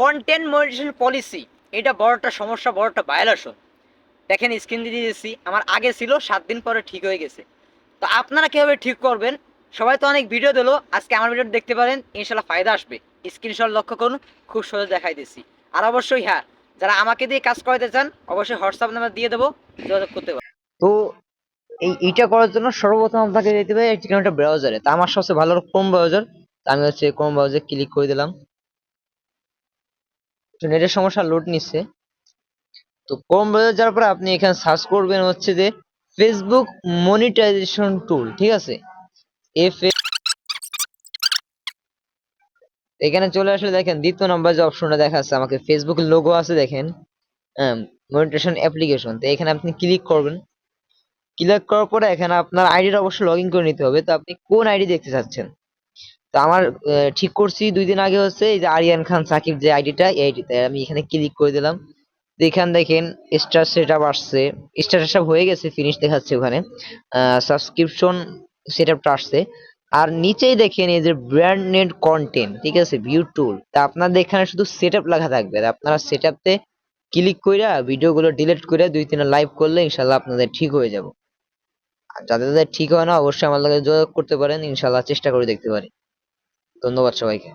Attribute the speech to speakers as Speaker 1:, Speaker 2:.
Speaker 1: Content monetization policy এটা বড় একটা সমস্যা বড় একটা দেখেন স্ক্রিন দিয়ে দিয়েছি, আমার আগে ছিল, সাত দিন পরে ঠিক হয়ে গেছে। তো আপনারা কীভাবে ঠিক করবেন? সবাই তো অনেক ভিডিও দিলো, আজকে আমার ভিডিও দেখতে পারেন ইনশাল্লাহ ফায়দা আসবে। স্ক্রিনশট লক্ষ্য করুন, খুব সহজে দেখাই দিচ্ছি আর অবশ্যই হ্যাঁ যারা আমাকে দিয়ে কাজ করাতে চান, অবশ্যই হোয়াটসঅ্যাপ নাম্বার দিয়ে দেবো, যোগাযোগ করতে পারেন। তো এই, এইটা করার জন্য সর্বপ্রথম আপনাকে যেতে হবে একটি ব্রাউজারে তা আমার সবচেয়ে ভালো ক্রোম ব্রাউজার আমি হচ্ছে ক্রোম ব্রাউজারে ক্লিক করে দিলাম। নেটের সমস্যা লোড নিচ্ছে। তো ক্রোম ব্রাউজার যাওয়ার পরে আপনি এখানে সার্চ করবেন হচ্ছে যে ফেসবুক মনিটাইজেশন টুল ঠিক আছে? এফ এখানে চলে আসলে দেখেন, দ্বিতীয় নাম্বার যে অপশনটা দেখাচ্ছে, আমাকে ফেসবুক লোগো আছে দেখেন মনিটাইজেশন অ্যাপ্লিকেশন তো এখানে আপনি ক্লিক করবেন। ক্লিক করার পরে এখানে আপনার আইডিটা অবশ্যই লগ ইন করে নিতে হবে। তো আপনি কোন আইডি দেখতে চাচ্ছেন? তো আমার ঠিক করছি। দুই দিন আগে হচ্ছে এই যে আরিয়ান খান, সাকিব যে আইডিটা, এই আইডিতে আমি এখানে ক্লিক করে দিলাম। তো এখানে দেখেন স্টার সেট আপ আসছে। স্টার সেট হয়ে গেছে ফিনিশ দেখাচ্ছে ওখানে। সাবস্ক্রিপশন সেট আপটা আসছে। আর নিচেই দেখেন এই যে ব্র্যান্ড নেট কন্টেন্ট ঠিক আছে ভিউ টুল তা আপনাদের এখানে শুধু সেট আপ লেখা থাকবে। আপনারা সেট আপতে ক্লিক কইরা ভিডিওগুলো ডিলিট করে দুই তিনটা লাইভ করলে ইনশাল্লাহ আপনাদের ঠিক হয়ে যাবে। যাদের যাদের ঠিক হয় না, অবশ্যই আমার লগে যোগাযোগ করতে পারেন। ইনশাল্লাহ চেষ্টা করে দেখতে পারি। ഇതൊന്ന് കുറച്ച് വായിക്കാം.